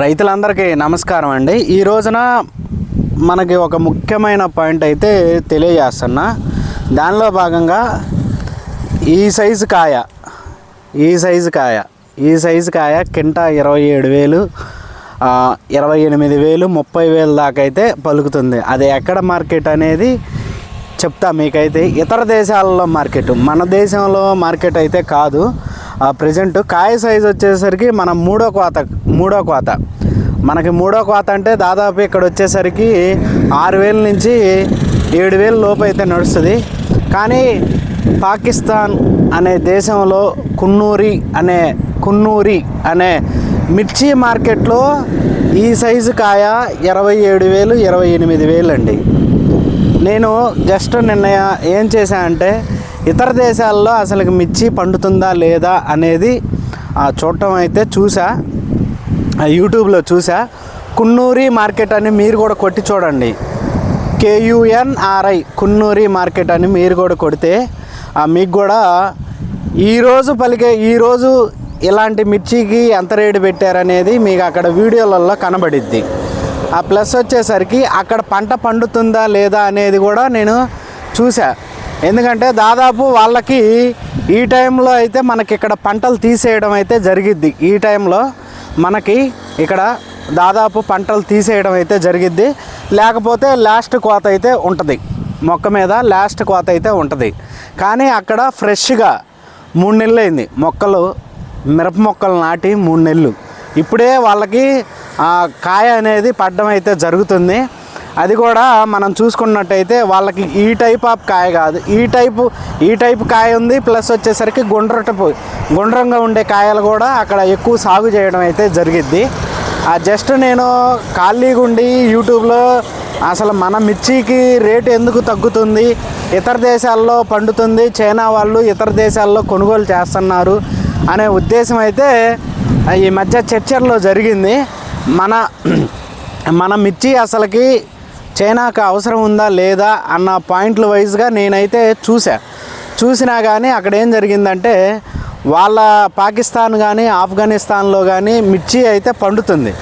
రైతులందరికీ నమస్కారం అండి. ఈ రోజున మనకి ఒక ముఖ్యమైన పాయింట్ అయితే తెలియజేస్తున్నా. దానిలో భాగంగా ఈ సైజు కాయ ఈ సైజు కాయ ఈ సైజు కాయ కింట ఇరవై ఏడు వేలు ఇరవై ఎనిమిది వేలు ముప్పై వేలు దాకా అయితే పలుకుతుంది. అది ఎక్కడ మార్కెట్ అనేది చెప్తా మీకైతే. ఇతర దేశాలలో మార్కెట్ మన దేశంలో మార్కెట్ అయితే కాదు. ప్రజెంట్ కాయ సైజ్ వచ్చేసరికి మన మూడో కోత మూడో కోత మనకి మూడో కోత అంటే దాదాపు ఇక్కడ వచ్చేసరికి ఆరు వేల నుంచి ఏడు వేల లోపు అయితే నడుస్తుంది. కానీ పాకిస్తాన్ అనే దేశంలో కున్నూరి అనే కున్నూరి అనే మిర్చి మార్కెట్లో ఈ సైజు కాయ ఇరవై ఏడు వేలు ఇరవై ఎనిమిది వేలు అండి నేను జస్ట్ నిన్న ఏం చేశానంటే ఇతర దేశాల్లో అసలు మిర్చి పండుతుందా లేదా అనేది చూడటం అయితే చూసా ఆ, యూట్యూబ్లో చూసా. కున్నూరి మార్కెట్ అని మీరు కూడా కొట్టి చూడండి. కేయుఎన్ఆర్ఐ కున్నూరి మార్కెట్ అని మీరు కూడా కొడితే మీకు కూడా ఈరోజు పలికే ఈరోజు ఇలాంటి మిర్చికి ఎంత రేటు పెట్టారనేది మీకు అక్కడ వీడియోలలో కనబడిద్ది. ఆ ప్లస్ వచ్చేసరికి అక్కడ పంట పండుతుందా లేదా అనేది కూడా నేను చూసా ఎందుకంటే దాదాపు వాళ్ళకి ఈ టైంలో అయితే మనకి ఇక్కడ పంటలు తీసేయడం అయితే జరిగిద్ది. ఈ టైంలో మనకి ఇక్కడ దాదాపు పంటలు తీసేయడం అయితే జరిగిద్ది. లేకపోతే లాస్ట్ కోత అయితే ఉంటుంది. మొక్క మీద లాస్ట్ కోత అయితే ఉంటుంది. కానీ అక్కడ ఫ్రెష్గా మూడు నెలలు అయింది. మొక్కలు మిరప మొక్కలు నాటి మూడు నెలలు. ఇప్పుడే వాళ్ళకి ఆ కాయ అనేది పడ్డం అయితే జరుగుతుంది. అది కూడా మనం చూసుకున్నట్టయితే వాళ్ళకి ఈ టైప్ ఆఫ్ కాయ కాదు. ఈ టైపు ఈ టైప్ కాయ ఉంది ప్లస్ వచ్చేసరికి గుండ్రటపు గుండ్రంగా ఉండే కాయలు కూడా అక్కడ ఎక్కువ సాగు చేయడం అయితే జరిగిద్ది. ఆ జస్ట్ నేను ఖాళీగా ఉండి యూట్యూబ్లో అసలు మన మిర్చికి రేటు ఎందుకు తగ్గుతుంది? ఇతర దేశాల్లో పండుతుంది చైనా వాళ్ళు ఇతర దేశాల్లో కొనుగోలు చేస్తున్నారు అనే ఉద్దేశం అయితే ఈ మధ్య చర్చల్లో జరిగింది. మన మన మిర్చి అసలుకి చైనాకు అవసరం ఉందా లేదా అన్న పాయింట్ల వైజ్గా నేనైతే చూసా చూసినా కానీ అక్కడ ఏం జరిగిందంటే వాళ్ళ పాకిస్తాన్ కానీ ఆఫ్ఘనిస్తాన్లో కానీ మిర్చి అయితే పండుతుంది.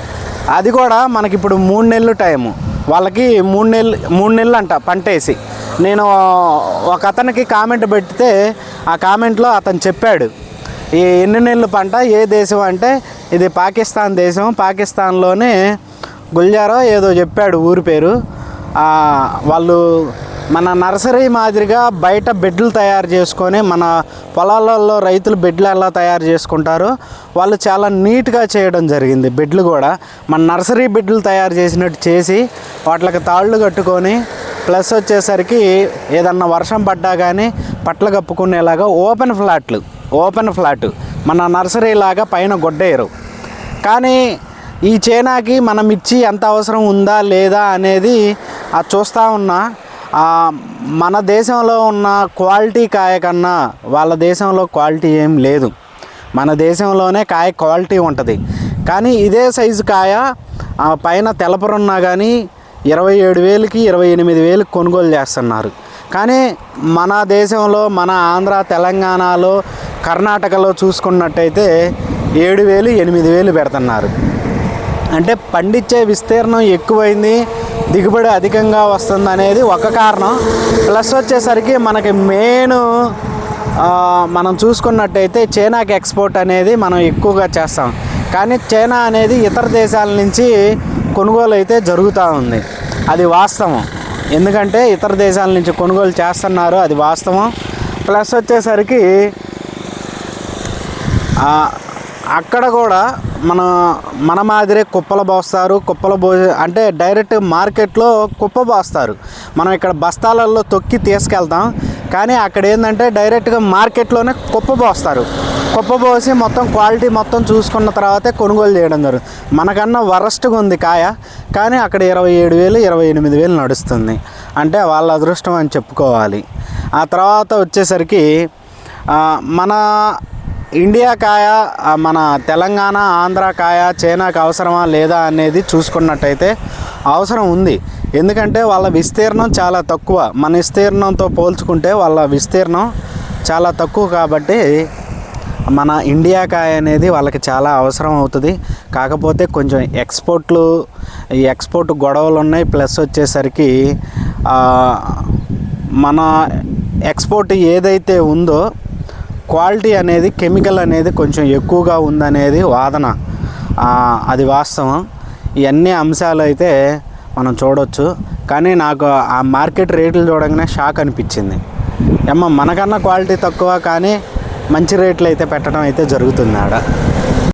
అది కూడా మనకి ఇప్పుడు మూడు నెలలు టైము. వాళ్ళకి మూడు నెలలు మూడు నెలలు అంట పంట వేసి నేను ఒక అతనికి కామెంట్ పెడితే ఆ కామెంట్లో అతను చెప్పాడు. ఈ ఎన్ని నెలలు పంట ఏ దేశం అంటే ఇది పాకిస్తాన్ దేశం. పాకిస్తాన్లోనే గుల్జారో ఏదో చెప్పాడు ఊరి పేరు. వాళ్ళు మన నర్సరీ మాదిరిగా బయట బెడ్లు తయారు చేసుకొని మన పొలాలలో రైతులు బెడ్లు ఎలా తయారు చేసుకుంటారో వాళ్ళు చాలా నీట్గా చేయడం జరిగింది. బెడ్లు కూడా మన నర్సరీ బెడ్లు తయారు చేసినట్టు చేసి వాటికి తాళ్ళు కట్టుకొని ప్లస్ వచ్చేసరికి ఏదన్నా వర్షం పడ్డా కానీ పట్ల కప్పుకునేలాగా ఓపెన్ ఫ్లాట్లు ఓపెన్ ఫ్లాట్ మన నర్సరీ లాగా పైన గొడ్డేయరు. కానీ ఈ చైనాకి మనం ఇచ్చి ఎంత అవసరం ఉందా లేదా అనేది చూస్తూ ఉన్నా మన దేశంలో ఉన్న క్వాలిటీ కాయ కన్నా వాళ్ళ దేశంలో క్వాలిటీ ఏం లేదు. మన దేశంలోనే కాయ క్వాలిటీ ఉంటుంది. కానీ ఇదే సైజు కాయ పైన తెలపరున్నా కానీ ఇరవై ఏడు వేలకి ఇరవై ఎనిమిది వేలకి కొనుగోలు చేస్తున్నారు. కానీ మన దేశంలో మన ఆంధ్ర తెలంగాణలో కర్ణాటకలో చూసుకున్నట్టయితే ఏడు వేలు ఎనిమిది వేలు పెడుతున్నారు. అంటే పండించే విస్తీర్ణం ఎక్కువైంది. దిగుబడి అధికంగా వస్తుంది అనేది ఒక కారణం. ప్లస్ వచ్చేసరికి మనకి మెయిన్ మనం చూసుకున్నట్టయితే చైనాకి ఎక్స్పోర్ట్ అనేది మనం ఎక్కువగా చేస్తాం. కానీ చైనా అనేది ఇతర దేశాల నుంచి కొనుగోలు అయితే జరుగుతూ ఉంది. అది వాస్తవం. ఎందుకంటే ఇతర దేశాల నుంచి కొనుగోలు చేస్తున్నారు అది వాస్తవం. ప్లస్ వచ్చేసరికి అక్కడ కూడా మన మన మాదిరే కుప్పలు పోస్తారు కుప్పలు పో అంటే డైరెక్ట్ మార్కెట్లో కుప్ప పోస్తారు మనం ఇక్కడ బస్తాలలో తొక్కి తీసుకెళ్తాం కానీ అక్కడ ఏంటంటే డైరెక్ట్గా మార్కెట్లోనే కుప్ప పోస్తారు కుప్ప పోసి మొత్తం క్వాలిటీ మొత్తం చూసుకున్న తర్వాతే కొనుగోలు చేయడం జరుగుతుంది మనకన్నా వరస్ట్గా ఉంది కాయ కానీ అక్కడ ఇరవై ఏడు వేలు ఇరవై ఎనిమిది వేలు నడుస్తుంది. అంటే వాళ్ళ అదృష్టం అని చెప్పుకోవాలి. ఆ తర్వాత వచ్చేసరికి మన ఇండియా కాయ మన తెలంగాణ ఆంధ్ర కాయ చైనాకి అవసరమా లేదా అనేది చూసుకున్నట్టయితే అవసరం ఉంది. ఎందుకంటే వాళ్ళ విస్తీర్ణం చాలా తక్కువ. మన విస్తీర్ణంతో పోల్చుకుంటే వాళ్ళ విస్తీర్ణం చాలా తక్కువ కాబట్టి మన ఇండియా కాయ అనేది వాళ్ళకి చాలా అవసరం అవుతుంది. కాకపోతే కొంచెం ఎక్స్పోర్ట్లు ఈ ఎక్స్పోర్ట్ గొడవలు ఉన్నాయి. ప్లస్ వచ్చేసరికి మన ఎక్స్పోర్ట్ ఏదైతే ఉందో క్వాలిటీ అనేది కెమికల్ అనేది కొంచెం ఎక్కువగా ఉందనేది వాదన. అది వాస్తవం. ఇవన్నీ అంశాలు అయితే మనం చూడొచ్చు. కానీ నాకు ఆ మార్కెట్ రేట్లు చూడగానే షాక్ అనిపించింది. ఏమో మనకన్నా క్వాలిటీ తక్కువ కానీ మంచి రేట్లు అయితే పెట్టడం అయితే జరుగుతుంది ఆడ.